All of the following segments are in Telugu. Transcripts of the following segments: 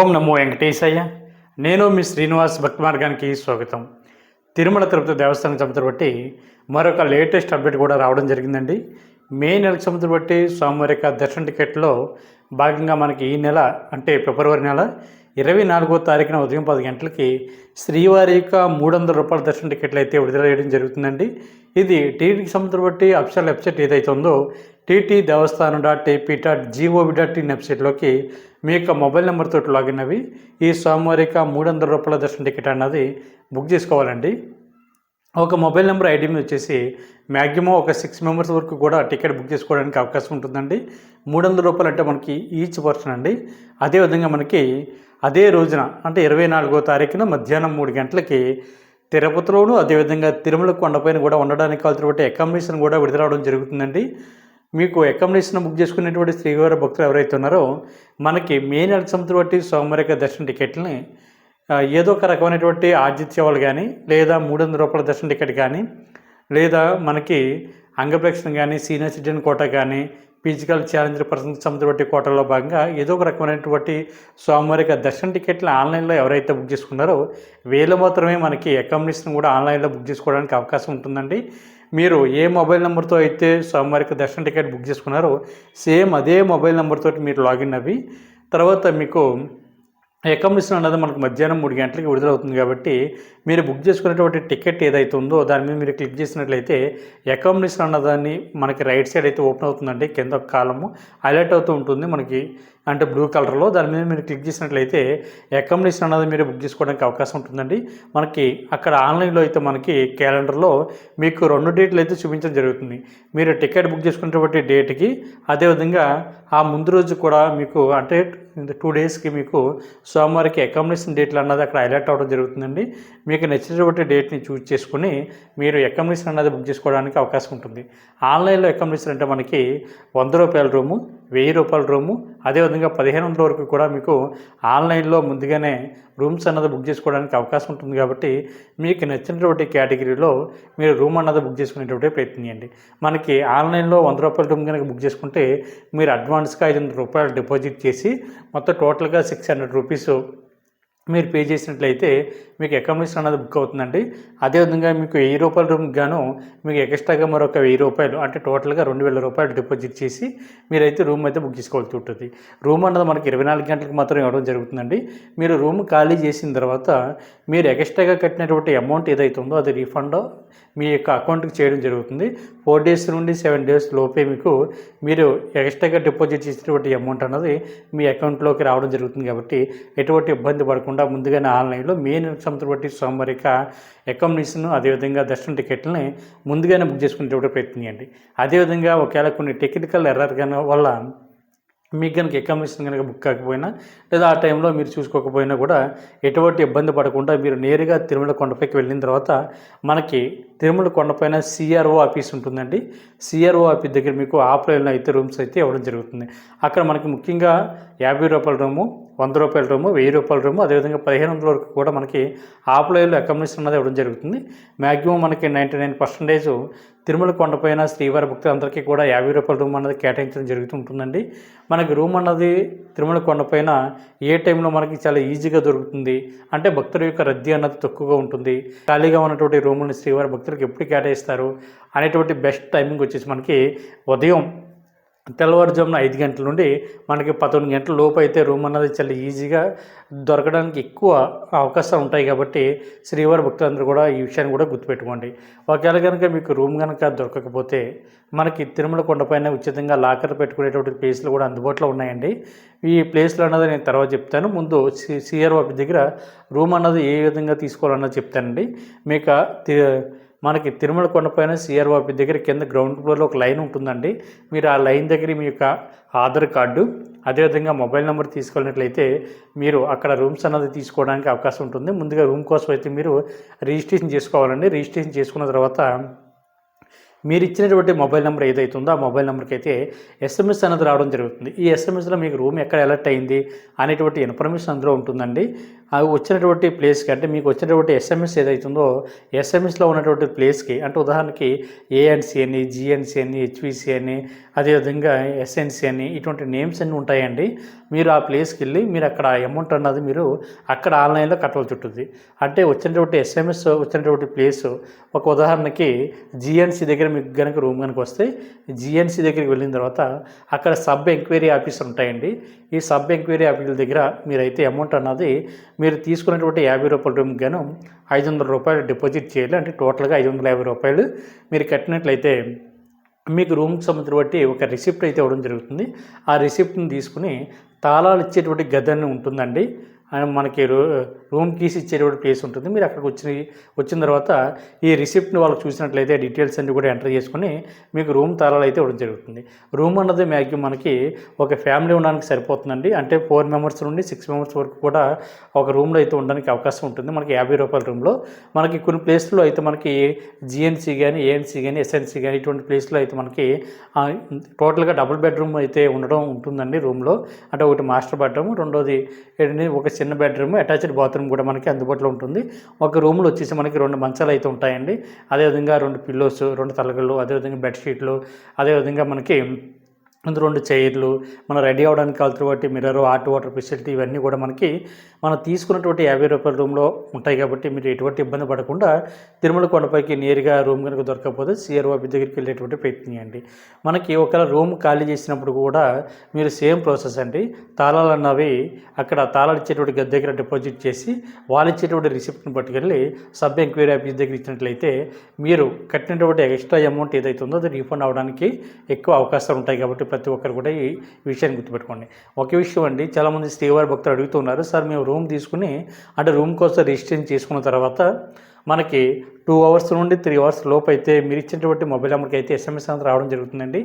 ఓం నమో వెంకటేశయ్య. నేను మీ శ్రీనివాస్ భక్తి మార్గానికి స్వాగతం. తిరుమల తిరుపతి దేవస్థానం సంబంధం బట్టి మరొక లేటెస్ట్ అప్డేట్ కూడా రావడం జరిగిందండి. మే నెల సంవత్సరం బట్టి స్వామివారి యొక్క దర్శన టికెట్లో భాగంగా మనకి ఈ నెల అంటే ఫిబ్రవరి నెల ఇరవై నాలుగో తారీఖున ఉదయం పది గంటలకి శ్రీవారి యొక్క మూడు వందల రూపాయల దర్శన టికెట్లు అయితే విడుదల చేయడం జరుగుతుందండి. ఇది టీటీకి సంబంధం బట్టి అఫిషియల్ వెబ్సైట్ ఏదైతే ఉందో TT Devasthanam dot AP dot gov dot in వెబ్సైట్లోకి మీ యొక్క మొబైల్ నెంబర్ తోటి లాగిన్ అవి ఈ సోమవారిక మూడు వందల రూపాయల దర్శన టికెట్ అన్నది బుక్ చేసుకోవాలండి. ఒక మొబైల్ నెంబర్ ఐడి మీద వచ్చేసి మ్యాక్సిమం ఒక సిక్స్ మెంబర్స్ వరకు కూడా టికెట్ బుక్ చేసుకోవడానికి అవకాశం ఉంటుందండి. మూడు వందల రూపాయలు అంటే మనకి ఈచ్ పర్సన్ అండి. అదేవిధంగా మనకి అదే రోజున అంటే ఇరవై నాలుగో తారీఖున మధ్యాహ్నం మూడు గంటలకి తిరుపతిలోను అదేవిధంగా తిరుమల కొండపైన కూడా ఉండడానికి కావాల్సినటువంటి అకామిడేషన్ కూడా విడుదలవడం జరుగుతుందండి. మీకు అకామిడేషన్ బుక్ చేసుకునేటువంటి శ్రీవారి భక్తులు ఎవరైతే ఉన్నారో మనకి మే నెల సంవత్సరం బట్టి సోమవారి దర్శన టికెట్లని ఏదో ఒక రకమైనటువంటి ఆతిథ్యవాళ్ళు కానీ లేదా మూడు వందల రూపాయల దర్శన టికెట్ కానీ లేదా మనకి అంగప్రక్షణ కానీ సీనియర్ సిటిజన్ కోట కానీ ఫిజికల్ ఛాలెంజ్ పర్సన్ సంబంధించిన కోటలో భాగంగా ఏదో ఒక రకమైనటువంటి స్వామివారి దర్శన టికెట్లు ఆన్లైన్లో ఎవరైతే బుక్ చేసుకున్నారో వీళ్ళు మాత్రమే మనకి అకామిడేషన్ కూడా ఆన్లైన్లో బుక్ చేసుకోవడానికి అవకాశం ఉంటుందండి. మీరు ఏ మొబైల్ నెంబర్తో అయితే సోమవారికి దర్శన టికెట్ బుక్ చేసుకున్నారో సేమ్ అదే మొబైల్ నెంబర్తో మీరు లాగిన్ అవి. తర్వాత మీకు అకామిడేషన్ అన్నది మనకు మధ్యాహ్నం మూడు గంటలకి విడుదలవుతుంది కాబట్టి మీరు బుక్ చేసుకునేటువంటి టికెట్ ఏదైతే ఉందో దాని మీద మీరు క్లిక్ చేసినట్లయితే అకామిడేషన్ అన్నదాన్ని మనకి రైట్ సైడ్ అయితే ఓపెన్ అవుతుందండి. కింద ఒక కాలము హైలైట్ అవుతూ ఉంటుంది మనకి. అంటే బ్లూ కలర్లో దాని మీద మీరు క్లిక్ చేసినట్లయితే అకామిడేషన్ అన్నది మీరు బుక్ చేసుకోవడానికి అవకాశం ఉంటుందండి. మనకి అక్కడ ఆన్లైన్లో అయితే మనకి క్యాలెండర్లో మీకు రెండు డేట్లు అయితే చూపించడం జరుగుతుంది. మీరు టికెట్ బుక్ చేసుకునేటువంటి డేట్కి అదేవిధంగా ఆ ముందు రోజు కూడా మీకు అంటే టూ డేస్కి మీకు సోమవారికి అకామిడేషన్ డేట్లు అన్నది అక్కడ హైలైట్ అవ్వడం జరుగుతుందండి. మీకు నచ్చినటువంటి డేట్ని చూస్ చేసుకుని మీరు అకామిడేషన్ అన్నది బుక్ చేసుకోవడానికి అవకాశం ఉంటుంది. ఆన్లైన్లో అకామిడేషన్ అంటే మనకి వంద రూపాయల రూము వెయ్యి రూపాయల రూము. అదేవిధంగా పదిహేను వందల వరకు కూడా మీకు ఆన్లైన్లో ముందుగానే రూమ్స్ అన్నది బుక్ చేసుకోవడానికి అవకాశం ఉంటుంది కాబట్టి మీకు నచ్చినటువంటి కేటగిరీలో మీరు రూమ్ అన్నది బుక్ చేసుకునేటువంటి ప్రయత్నం చేయండి. మనకి ఆన్లైన్లో వంద రూపాయల రూమ్ కనుక బుక్ చేసుకుంటే మీరు అడ్వాన్స్గా ఐదు వందల రూపాయలు డిపాజిట్ చేసి మొత్తం టోటల్గా సిక్స్ హండ్రెడ్ రూపీస్ మీరు పే చేసినట్లయితే మీకు అకామిడేషన్ అన్నది బుక్ అవుతుందండి. అదేవిధంగా మీకు వెయ్యి రూపాయల రూమ్కి గాను మీకు ఎక్స్ట్రాగా మరొక వెయ్యి రూపాయలు అంటే టోటల్గా రెండు వేల రూపాయలు డిపాజిట్ చేసి మీరైతే రూమ్ అయితే బుక్ చేసుకోవాల్సి ఉంటుంది. రూమ్ అన్నది మనకి ఇరవై నాలుగు గంటలకు మాత్రం ఇవ్వడం జరుగుతుందండి. మీరు రూమ్ ఖాళీ చేసిన తర్వాత మీరు ఎక్స్ట్రాగా కట్టినటువంటి అమౌంట్ ఏదైతే ఉందో అది రీఫండ్ మీ యొక్క అకౌంట్కి చేయడం జరుగుతుంది. ఫోర్ డేస్ నుండి సెవెన్ డేస్ లోపే మీకు మీరు ఎక్స్ట్రాగా డిపాజిట్ చేసినటువంటి అమౌంట్ అన్నది మీ అకౌంట్లోకి రావడం జరుగుతుంది కాబట్టి ఎటువంటి ఇబ్బంది పడకుండా ముందుగానే ఆన్లైన్లో మే నెల బట్టి సోమవారిక అకామిడేషన్ అదేవిధంగా దర్శనం టికెట్లని ముందుగానే బుక్ చేసుకునేటువంటి ప్రయత్నం చేయండి అదేవిధంగా ఒకవేళ కొన్ని టెక్నికల్ ఎర్రర్ కానీ వల్ల మీకు కనుక అకామిడేషన్ కనుక బుక్ కాకపోయినా లేదా ఆ టైంలో మీరు చూసుకోకపోయినా కూడా ఎటువంటి ఇబ్బంది పడకుండా మీరు నేరుగా తిరుమల కొండపైకి వెళ్ళిన తర్వాత మనకి తిరుమల కొండపైన సిఆర్ఓ ఆఫీస్ ఉంటుందండి. సిఆర్ఓ ఆఫీస్ దగ్గర మీకు ఆఫ్లైన్లో అయితే రూమ్స్ అయితే ఇవ్వడం జరుగుతుంది. అక్కడ మనకి ముఖ్యంగా యాభై రూపాయల రూము వంద రూపాయల రూము వెయ్యి రూపాయల రూము అదేవిధంగా పదిహేను వందల వరకు కూడా మనకి ఆఫ్లైన్లో అకామిడేషన్ అనేది ఇవ్వడం జరుగుతుంది. మ్యాక్సిమం మనకి నైంటీ నైన్ పర్సెంటేజ్ తిరుమల కొండపైన శ్రీవారి భక్తులందరికీ కూడా యాభై రూపాయల రూమ్ అనేది కేటాయించడం జరుగుతుంటుందండి మనకి రూమ్ అన్నది తిరుమల కొండపైన ఏ టైంలో మనకి చాలా ఈజీగా దొరుకుతుంది? అంటే భక్తుల యొక్క రద్దీ అన్నది తక్కువగా ఉంటుంది. ఖాళీగా ఉన్నటువంటి రూములను శ్రీవారి భక్తులకు ఎప్పుడు కేటాయిస్తారు? అనేటువంటి బెస్ట్ టైమింగ్ వచ్చేసి మనకి ఉదయం తెల్లవారుజామున ఐదు గంటల నుండి మనకి పదకొండు గంటల లోపు అయితే రూమ్ అన్నది చాలా ఈజీగా దొరకడానికి ఎక్కువ అవకాశాలు ఉంటాయి కాబట్టి శ్రీవారి భక్తులందరూ కూడా ఈ విషయాన్ని కూడా గుర్తుపెట్టుకోండి. ఒకవేళ కనుక మీకు రూమ్ కనుక దొరకకపోతే మనకి తిరుమల కొండపైన ఉచితంగా లాకర్ పెట్టుకునేటువంటి ప్లేస్లు కూడా అందుబాటులో ఉన్నాయండి. ఈ ప్లేస్లు అన్నది నేను తర్వాత చెప్తాను. ముందు సి సిఆర్ఓ దగ్గర రూమ్ అన్నది ఏ విధంగా తీసుకోవాలన్నది చెప్తానండి. మీకు మనకి తిరుమల కొండపైన సిఆర్ఓ ఆఫీస్ దగ్గర కింద గ్రౌండ్ ఫ్లోర్లో ఒక లైన్ ఉంటుందండి. మీరు ఆ లైన్ దగ్గర మీ యొక్క ఆధార్ కార్డు అదేవిధంగా మొబైల్ నెంబర్ తీసుకున్నట్లయితే మీరు అక్కడ రూమ్స్ అన్నది తీసుకోవడానికి అవకాశం ఉంటుంది. ముందుగా రూమ్ కోసం అయితే మీరు రిజిస్ట్రేషన్ చేసుకోవాలండి. రిజిస్ట్రేషన్ చేసుకున్న తర్వాత మీరు ఇచ్చినటువంటి మొబైల్ నెంబర్ ఏదైతే ఉందో ఆ మొబైల్ నెంబర్కి అయితే ఎస్ఎంఎస్ అనేది రావడం జరుగుతుంది. ఈ ఎస్ఎంఎస్లో మీకు రూమ్ ఎక్కడ అలర్ట్ అయింది అనేటువంటి ఇన్ఫర్మేషన్ అందులో ఉంటుందండి. అవి వచ్చినటువంటి ప్లేస్కి అంటే మీకు వచ్చినటువంటి ఎస్ఎంఎస్ ఏదైతుందో ఎస్ఎంఎస్లో ఉన్నటువంటి ప్లేస్కి అంటే ఉదాహరణకి ఏఎన్సి అని జిఎన్సి అని హెచ్విసి అని అదేవిధంగా ఎస్ఎన్సి అని ఇటువంటి నేమ్స్ అన్నీ ఉంటాయండి. మీరు ఆ ప్లేస్కి వెళ్ళి మీరు అక్కడ అమౌంట్ అన్నది మీరు అక్కడ ఆన్లైన్లో కట్టవలసి ఉంటుంది. అంటే వచ్చినటువంటి ఎస్ఎంఎస్ వచ్చినటువంటి ప్లేస్ ఒక ఉదాహరణకి జిఎన్సి దగ్గర మీకు కనుక రూమ్ కనుక వస్తే జిఎన్సి దగ్గరికి వెళ్ళిన తర్వాత అక్కడ సబ్ ఎంక్వైరీ ఆఫీసర్ ఉంటాయండి. ఈ సబ్ ఎంక్వైరీ ఆఫీసుల దగ్గర మీరైతే అమౌంట్ అన్నది మీరు తీసుకున్నటువంటి యాభై రూపాయల రూమ్ గాను ఐదు వందల రూపాయలు డిపాజిట్ చేయాలి. అంటే టోటల్గా ఐదు వందల యాభై రూపాయలు మీరు కట్టినట్లయితే మీకు రూమ్కి సంబంధించిన బట్టి ఒక రిసిప్ట్ అయితే ఇవ్వడం జరుగుతుంది. ఆ రిసిప్ట్ని తీసుకుని తాళాలు ఇచ్చేటువంటి గదని ఉంటుందండి. మనకి రూ రూమ్ కీస్ ఇచ్చేటువంటి ప్లేస్ ఉంటుంది. మీరు అక్కడికి వచ్చి వచ్చిన తర్వాత ఈ రిసిప్ట్ని వాళ్ళకి చూసినట్లయితే డీటెయిల్స్ అన్ని కూడా ఎంటర్ చేసుకుని మీకు రూమ్ తాళాలు అయితే ఇవ్వడం జరుగుతుంది. రూమ్ అన్నది మ్యాక్సిమం మనకి ఒక ఫ్యామిలీ ఉండడానికి సరిపోతుందండి. అంటే ఫోర్ మెంబర్స్ నుండి సిక్స్ మెంబర్స్ వరకు కూడా ఒక రూమ్లో అయితే ఉండడానికి అవకాశం ఉంటుంది. మనకి యాభై రూపాయల రూమ్లో మనకి కొన్ని ప్లేస్లో అయితే మనకి జిఎన్సీ కానీ ఏఎన్సీ కానీ ఎస్ఎన్సీ కానీ ఇటువంటి ప్లేస్లో అయితే మనకి టోటల్గా డబుల్ బెడ్రూమ్ అయితే ఉండడం ఉంటుందండి రూమ్లో అంటే ఒకటి మాస్టర్ బెడ్రూమ్ రెండోది ఒక చిన్న బెడ్రూమ్ అటాచ్డ్ బాత్రూమ్ కూడా మనకి అందుబాటులో ఉంటుంది. ఒక రూమ్లో వచ్చేసి మనకి రెండు మంచాలు అయితే ఉంటాయండి. అదేవిధంగా రెండు పిల్లోస్ రెండు తలగళ్ళు అదేవిధంగా బెడ్షీట్లు అదేవిధంగా మనకి ముందు రెండు చైర్లు మనం రెడీ అవ్వడానికి కావాల్సిన బట్టి మిర్రర్ హాట్ వాటర్ ఫెసిలిటీ ఇవన్నీ కూడా మనకి మనం తీసుకున్నటువంటి యాభై రూపాయల రూమ్లో ఉంటాయి కాబట్టి మీరు ఎటువంటి ఇబ్బంది పడకుండా తిరుమల కొండపైకి నేరుగా రూమ్ కనుక దొరకకపోతే సిఆర్ఓ దగ్గరికి వెళ్ళేటువంటి ప్రయత్నం చేయండి. మనకి ఒకవేళ రూమ్ ఖాళీ చేసినప్పుడు కూడా మీరు సేమ్ ప్రాసెస్ అండి. తాళాలు అన్నవి అక్కడ తాళాలు ఇచ్చేటువంటి గది దగ్గర డిపాజిట్ చేసి వాళ్ళు ఇచ్చేటువంటి రిసిప్ట్ని పట్టుకెళ్ళి సబ్ ఎంక్వైరీ ఆఫీస్ దగ్గర ఇచ్చినట్లయితే మీరు కట్టినటువంటి ఎక్స్ట్రా అమౌంట్ ఏదైతే ఉందో అది రీఫండ్ అవడానికి ఎక్కువ అవకాశాలు ఉంటాయి కాబట్టి ప్రతి ఒక్కరు కూడా ఈ విషయాన్ని గుర్తుపెట్టుకోండి. ఒకే విషయం అండి చాలామంది శ్రీవారి భక్తులు అడుగుతున్నారు సార్ మేము రూమ్ తీసుకుని అంటే రూమ్ కోసం రిజిస్ట్రేషన్ చేసుకున్న తర్వాత మనకి టూ అవర్స్ నుండి త్రీ అవర్స్ లోపు అయితే మీరు ఇచ్చినటువంటి మొబైల్ నెంబర్కి అయితే ఎస్ఎంఎస్ అనేది రావడం జరుగుతుందండి.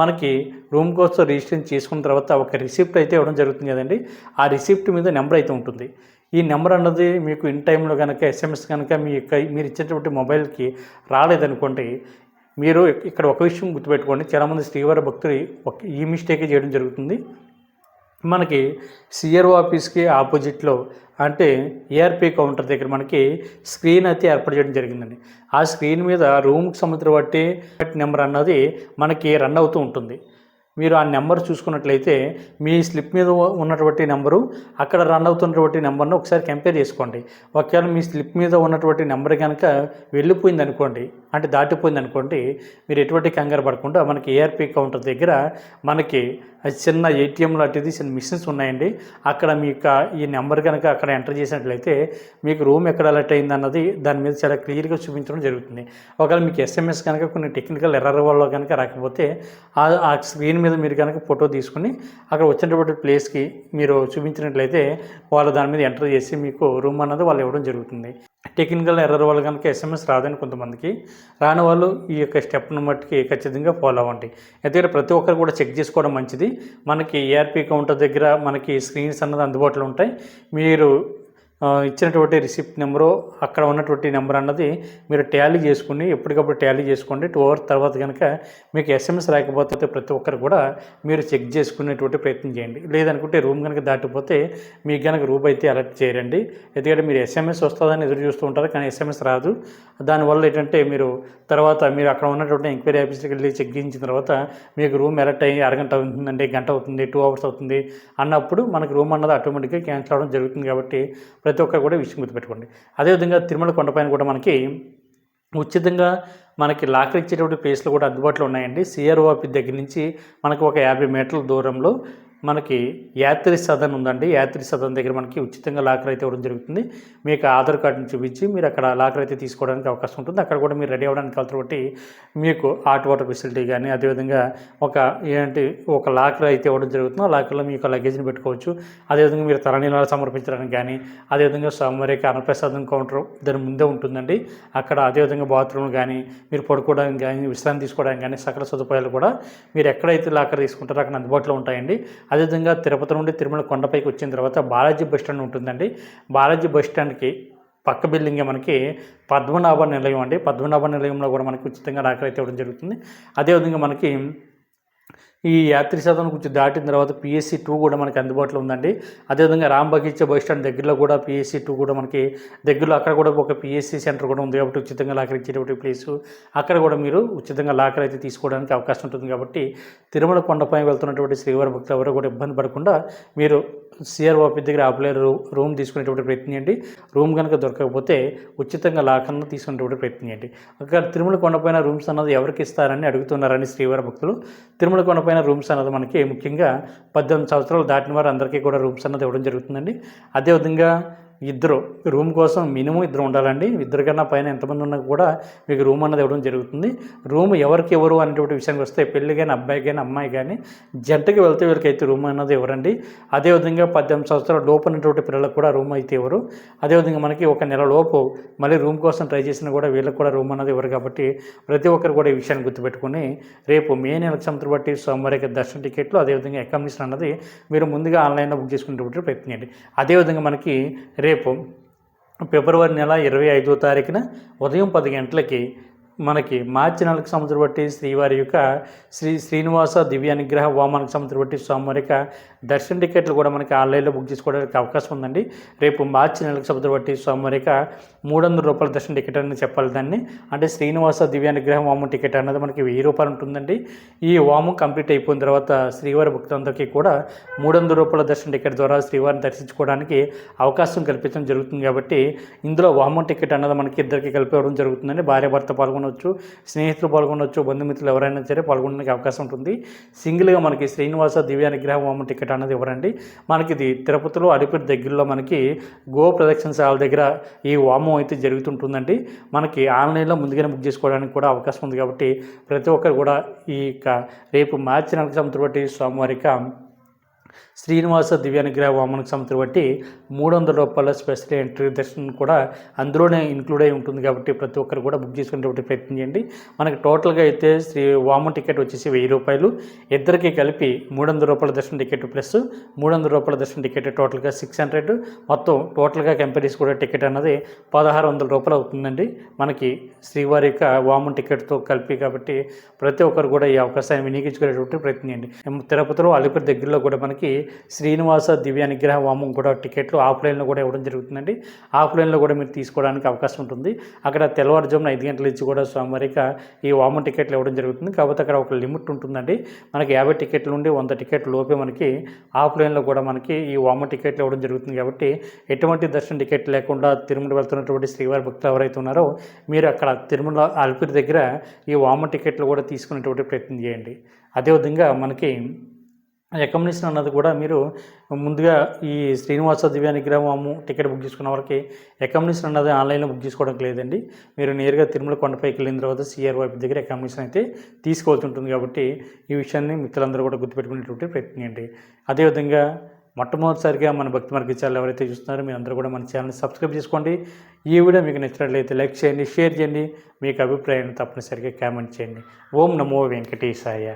మనకి రూమ్ కోసం రిజిస్ట్రేషన్ చేసుకున్న తర్వాత ఒక రిసిప్ట్ అయితే ఇవ్వడం జరుగుతుంది కదండి. ఆ రిసిప్ట్ మీద నెంబర్ అయితే ఉంటుంది. ఈ నెంబర్ అన్నది మీకు ఇన్ టైంలో కనుక ఎస్ఎంఎస్ కనుక మీ యొక్క మీరు ఇచ్చేటువంటి మొబైల్కి రాలేదనుకోండి మీరు ఇక్కడ ఒక విషయం గుర్తుపెట్టుకోండి. చాలామంది శ్రీవారి భక్తులు ఒక ఈ మిస్టేక్ చేయడం జరుగుతుంది. మనకి సిఆర్ఓ ఆఫీస్కి ఆపోజిట్లో అంటే ఏఆర్పి కౌంటర్ దగ్గర మనకి స్క్రీన్ అయితే ఏర్పాటు చేయడం జరిగిందండి. ఆ స్క్రీన్ మీద రూమ్కి సంబంధించిన బట్టి నెంబర్ అన్నది మనకి రన్ అవుతూ ఉంటుంది. మీరు ఆ నెంబర్ చూసుకున్నట్లయితే మీ స్లిప్ మీద ఉన్నటువంటి నెంబరు అక్కడ రన్ అవుతున్నటువంటి నెంబర్ను ఒకసారి కంపేర్ చేసుకోండి. ఒకవేళ మీ స్లిప్ మీద ఉన్నటువంటి నెంబర్ కనుక వెళ్ళిపోయింది అనుకోండి అంటే దాటిపోయింది అనుకోండి మీరు ఎటువంటి కంగారు పడకుండా మనకి ఏఆర్పి కౌంటర్ దగ్గర మనకి చిన్న ఏటీఎం లాంటిది చిన్న మిషన్స్ ఉన్నాయండి. అక్కడ మీ యొక్క ఈ నెంబర్ కనుక అక్కడ ఎంటర్ చేసినట్లయితే మీకు రూమ్ ఎక్కడ అలర్ట్ అయింది అన్నది దాని మీద చాలా క్లియర్గా చూపించడం జరుగుతుంది. ఒకవేళ మీకు ఎస్ఎంఎస్ కనుక కొన్ని టెక్నికల్ ఎర్రర్ వల్ల కనుక రాకపోతే ఆ- ఆ స్క్రీన్ మీద మీరు కనుక ఫోటో తీసుకుని అక్కడ వచ్చినటువంటి ప్లేస్కి మీరు చూపించినట్లయితే వాళ్ళు దాని మీద ఎంటర్ చేసి మీకు రూమ్ అన్నది వాళ్ళు ఇవ్వడం జరుగుతుంది. టెక్నికల్ ఎర్రర్ వల్ల కనుక ఎస్ఎంఎస్ రాదని కొంతమందికి రాని వాళ్ళు ఈ యొక్క స్టెప్ను మట్టుకి ఖచ్చితంగా ఫాలో అవ్వండి. ఎందుకంటే ప్రతి ఒక్కరు కూడా చెక్ చేసుకోవడం మంచిది. మనకి ఏఆర్పి కౌంటర్ దగ్గర మనకి స్క్రీన్స్ అన్నది అందుబాటులో ఉంటాయి. మీరు ఇచ్చినటువంటి రిసిప్ట్ నెంబరు అక్కడ ఉన్నటువంటి నెంబర్ అన్నది మీరు ట్యాలీ చేసుకుని ఎప్పటికప్పుడు ట్యాలీ చేసుకోండి. టూ అవర్స్ తర్వాత కనుక మీకు ఎస్ఎంఎస్ రాకపోతే ప్రతి ఒక్కరు కూడా మీరు చెక్ చేసుకునేటువంటి ప్రయత్నం చేయండి. లేదనుకుంటే రూమ్ కనుక దాటిపోతే మీకు కనుక రూమ్ అయితే అలర్ట్ చేయరండి. ఎందుకంటే మీరు ఎస్ఎంఎస్ వస్తుందని ఎదురు చూస్తూ ఉంటారు కానీ ఎస్ఎంఎస్ రాదు. దానివల్ల ఏంటంటే మీరు తర్వాత మీరు అక్కడ ఉన్నటువంటి ఎంక్వైరీ ఆఫీస్కి వెళ్ళి చెక్ చేయించిన తర్వాత మీకు రూమ్ అలర్ట్ అయ్యి అరగంట అవుతుందండి గంట అవుతుంది టూ అవర్స్ అవుతుంది అన్నప్పుడు మనకు రూమ్ అన్నది ఆటోమేటిక్గా క్యాన్సిల్ అవ్వడం జరుగుతుంది కాబట్టి ప్రతి ఒక్కరు కూడా విషయం గుర్తుపెట్టుకోండి. అదేవిధంగా తిరుమల కొండపైన కూడా మనకి ఉచితంగా మనకి లాకర్ ఇచ్చేటువంటి ప్లేస్లు కూడా అందుబాటులో ఉన్నాయండి. సిఆర్ఓపి దగ్గర నుంచి మనకు ఒక యాభై మీటర్ల దూరంలో మనకి యాత్రి సదన్ ఉందండి. యాత్రి సదన్ దగ్గర మనకి ఉచితంగా లాకర్ అయితే ఇవ్వడం జరుగుతుంది. మీకు ఆధార్ కార్డుని చూపించి మీరు అక్కడ లాకర్ అయితే తీసుకోవడానికి అవకాశం ఉంటుంది. అక్కడ కూడా మీరు రెడీ అవ్వడానికి కాబట్టి మీకు హాట్ వాటర్ ఫెసిలిటీ కానీ అదేవిధంగా ఒక ఏంటి ఒక లాకర్ అయితే ఇవ్వడం జరుగుతుంది. ఆ లాకర్లో మీ యొక్క లగేజ్ని పెట్టుకోవచ్చు. అదేవిధంగా మీరు తరణీలాలు సమర్పించడానికి కానీ అదేవిధంగా సోమవారికి అన్నప్రసాదం కౌంటర్ దాని ముందే ఉంటుందండి. అక్కడ అదేవిధంగా బాత్రూమ్ కానీ మీరు పడుకోవడానికి కానీ విశ్రాంతి తీసుకోవడానికి కానీ సకల సదుపాయాలు కూడా మీరు ఎక్కడైతే లాకర్ తీసుకుంటారో అక్కడ అందుబాటులో ఉంటాయండి. అదేవిధంగా తిరుపతి నుండి తిరుమల కొండపైకి వచ్చిన తర్వాత బాలాజీ బస్ స్టాండ్ ఉంటుందండి. బాలాజీ బస్ స్టాండ్కి పక్క బిల్డింగే మనకి పద్మనాభ నిలయం అండి. పద్మనాభ నిలయంలో కూడా మనకి ఉచితంగా లాకర్ అయితే ఇవ్వడం జరుగుతుంది. అదేవిధంగా మనకి ఈ యాత్రి శాతం కొంచెం దాటిన తర్వాత పిఎస్సి టూ కూడా మనకి అందుబాటులో ఉందండి. అదేవిధంగా రామ్ బగీచా బస్ స్టాండ్ దగ్గరలో కూడా పిఎస్సి టూ కూడా మనకి దగ్గరలో అక్కడ కూడా ఒక పిఎస్సి సెంటర్ కూడా ఉంది కాబట్టి ఉచితంగా లాకర్ ఇచ్చేటువంటి ప్లేసు అక్కడ కూడా మీరు ఉచితంగా లాకర్ అయితే తీసుకోవడానికి అవకాశం ఉంటుంది కాబట్టి తిరుమల కొండపై వెళ్తున్నటువంటి శ్రీవారి భక్తులు ఎవరు కూడా ఇబ్బంది పడకుండా మీరు సిఆర్ఓపి దగ్గర అప్లై రూమ్ తీసుకునేటువంటి ప్రయత్నం చేయండి. రూమ్ కనుక దొరకకపోతే ఉచితంగా లాకర్ను తీసుకునేటువంటి ప్రయత్నం చేయండి. అక్కడ తిరుమల కొండపైన రూమ్స్ అన్నది ఎవరికి ఇస్తారని అడుగుతున్నారని శ్రీవారి భక్తులు. తిరుమల కొండపైన రూమ్స్ అన్నది మనకి ముఖ్యంగా పద్దెనిమిది సంవత్సరాలు దాటిన వారు అందరికీ కూడా రూమ్స్ అన్నది ఇవ్వడం జరుగుతుందండి. అదేవిధంగా ఇద్దరు రూమ్ కోసం మినిమం ఇద్దరు ఉండాలండి. ఇద్దరు కన్నా పైన ఎంతమంది ఉన్నా కూడా మీకు రూమ్ అన్నది ఇవ్వడం జరుగుతుంది. రూమ్ ఎవరికి ఎవరు అనేటువంటి విషయానికి వస్తే పెళ్ళి కానీ అబ్బాయి కానీ అమ్మాయి కానీ జంటకి వెళ్తే వీళ్ళకైతే రూమ్ అన్నది ఇవ్వరండి. అదేవిధంగా పద్దెనిమిది సంవత్సరాల లోపు ఉన్నటువంటి పిల్లలకు కూడా రూమ్ అయితే ఇవ్వరు. అదేవిధంగా మనకి ఒక నెల లోపు మళ్ళీ రూమ్ కోసం ట్రై చేసినా కూడా వీళ్ళకి కూడా రూమ్ అన్నది ఇవ్వరు కాబట్టి ప్రతి ఒక్కరు కూడా ఈ విషయాన్ని గుర్తుపెట్టుకుని రేపు మే నెల సంవత్సరం బట్టి సోమవారికి దర్శన టికెట్లు అదేవిధంగా అకామిడేషన్ అన్నది మీరు ముందుగా ఆన్లైన్లో బుక్ చేసుకునేటువంటి ప్రయత్నం చేయండి అదేవిధంగా మనకి రేపు ఫిబ్రవరి నెల ఇరవై ఐదో తారీఖున ఉదయం పది గంటలకి మనకి మార్చి నెలకు సంవత్సరం బట్టి శ్రీవారి యొక్క శ్రీ శ్రీనివాస దివ్య అనుగ్రహ వామానికి సంవత్సరం బట్టి స్వామివారి యొక్క దర్శన టికెట్లు కూడా మనకి ఆన్లైన్లో బుక్ చేసుకోవడానికి అవకాశం ఉందండి. రేపు మార్చి నెలకు సంవత్సరం బట్టి స్వామివారి యొక్క మూడు వందల రూపాయల దర్శన టికెట్ అని చెప్పాలి దాన్ని. అంటే శ్రీనివాస దివ్య అనుగ్రహ వామం టికెట్ అనేది మనకి వెయ్యి రూపాయలు ఉంటుందండి. ఈ వామం కంప్లీట్ అయిపోయిన తర్వాత శ్రీవారి భక్తులందరికీ కూడా మూడు వందల రూపాయల దర్శన టికెట్ ద్వారా శ్రీవారిని దర్శించుకోవడానికి అవకాశం కల్పించడం జరుగుతుంది కాబట్టి ఇందులో వామం టికెట్ అన్నది మనకి ఇద్దరికి కలిపి ఇవ్వడం జరుగుతుందండి. భార్య భర్త పాల్గొనవచ్చు స్నేహితులు పాల్గొనవచ్చు బంధుమిత్రులు ఎవరైనా సరే పాల్గొనడానికి అవకాశం ఉంటుంది. సింగిల్గా మనకి శ్రీనివాస దివ్య అనుగ్రహ వామం టికెట్ అనేది ఇవ్వరండి మనకి ఇది తిరుపతిలో అడిపేట దగ్గరలో మనకి గో ప్రదక్షిణ సేవల దగ్గర ఈ వామం అయితే జరుగుతుంటుందండి. మనకి ఆన్లైన్లో ముందుగానే బుక్ చేసుకోవడానికి కూడా అవకాశం ఉంది కాబట్టి ప్రతి ఒక్కరు కూడా ఈ యొక్క రేపు మార్చి నెలకు సంతృప్తి సోమవారిక శ్రీనివాస దివ్యానుగ్రహ వామనకు సంవత్సరం బట్టి మూడు వందల రూపాయల స్పెషల్ ఎంట్రీ దర్శనం కూడా అందులోనే ఇంక్లూడ్ అయి ఉంటుంది కాబట్టి ప్రతి ఒక్కరు కూడా బుక్ చేసుకునేటువంటి ప్రయత్నం చేయండి. మనకి టోటల్గా అయితే శ్రీ వామన్ టికెట్ వచ్చేసి వెయ్యి రూపాయలు. ఇద్దరికి కలిపి మూడు వందల రూపాయల దర్శనం టికెట్ ప్లస్ మూడు వందల రూపాయల దర్శనం టికెట్ టోటల్గా సిక్స్ హండ్రెడ్ మొత్తం టోటల్గా కంపెనీస్ కూడా టికెట్ అన్నది పదహారు వందల రూపాయలు అవుతుందండి. మనకి శ్రీవారి యొక్క వామన్ టికెట్తో కలిపి కాబట్టి ప్రతి ఒక్కరు కూడా ఈ అవకాశాన్ని వినియోగించుకునేటువంటి ప్రయత్నం చేయండి. తిరుపతిలో అలిపిరి దగ్గరలో కూడా మనకి శ్రీనివాస దివ్య అనుగ్రహ వామం కూడా టికెట్లు ఆఫ్లైన్లో కూడా ఇవ్వడం జరుగుతుందండి. ఆఫ్లైన్లో కూడా మీరు తీసుకోవడానికి అవకాశం ఉంటుంది. అక్కడ తెల్లవారుజామున ఐదు గంటల నుంచి కూడా సోమవారిక ఈ వామం టికెట్లు ఇవ్వడం జరుగుతుంది. కాకపోతే అక్కడ ఒక లిమిట్ ఉంటుందండి. మనకి యాభై టికెట్ల నుండి వంద టికెట్లు లోపే మనకి ఆఫ్లైన్లో కూడా మనకి ఈ వామం టికెట్లు ఇవ్వడం జరుగుతుంది. కాబట్టి ఎటువంటి దర్శన టికెట్ లేకుండా తిరుమల వెళ్తున్నటువంటి శ్రీవారి భక్తులు ఎవరైతే ఉన్నారో మీరు అక్కడ తిరుమల అల్పిరి దగ్గర ఈ వామ టికెట్లు కూడా తీసుకునేటువంటి ప్రయత్నం చేయండి. అదేవిధంగా మనకి అకామిడేషన్ అన్నది కూడా మీరు ముందుగా ఈ శ్రీనివాస దివ్య నిగ్రహము టికెట్ బుక్ చేసుకున్న వారికి అకామిడేషన్ అన్నది ఆన్లైన్లో బుక్ చేసుకోవడానికి లేదండి. మీరు నేరుగా తిరుమల కొండపైకి వెళ్ళిన తర్వాత సిఆర్ వైపు దగ్గర అకామిడేషన్ అయితే తీసుకోవాల్సి ఉంటుంది కాబట్టి ఈ విషయాన్ని మిత్రులందరూ కూడా గుర్తుపెట్టుకునేటువంటి ప్రయత్నం చేయండి. అదేవిధంగా మొట్టమొదటిసారిగా మన భక్తి మార్గ ఎవరైతే చూస్తున్నారో మీరు అందరూ కూడా మన ఛానల్ని సబ్స్క్రైబ్ చేసుకోండి. ఈ వీడియో మీకు నచ్చినట్లయితే లైక్ చేయండి షేర్ చేయండి. మీకు అభిప్రాయాన్ని తప్పనిసరిగా కామెంట్ చేయండి. ఓం నమో వెంకటేశాయ.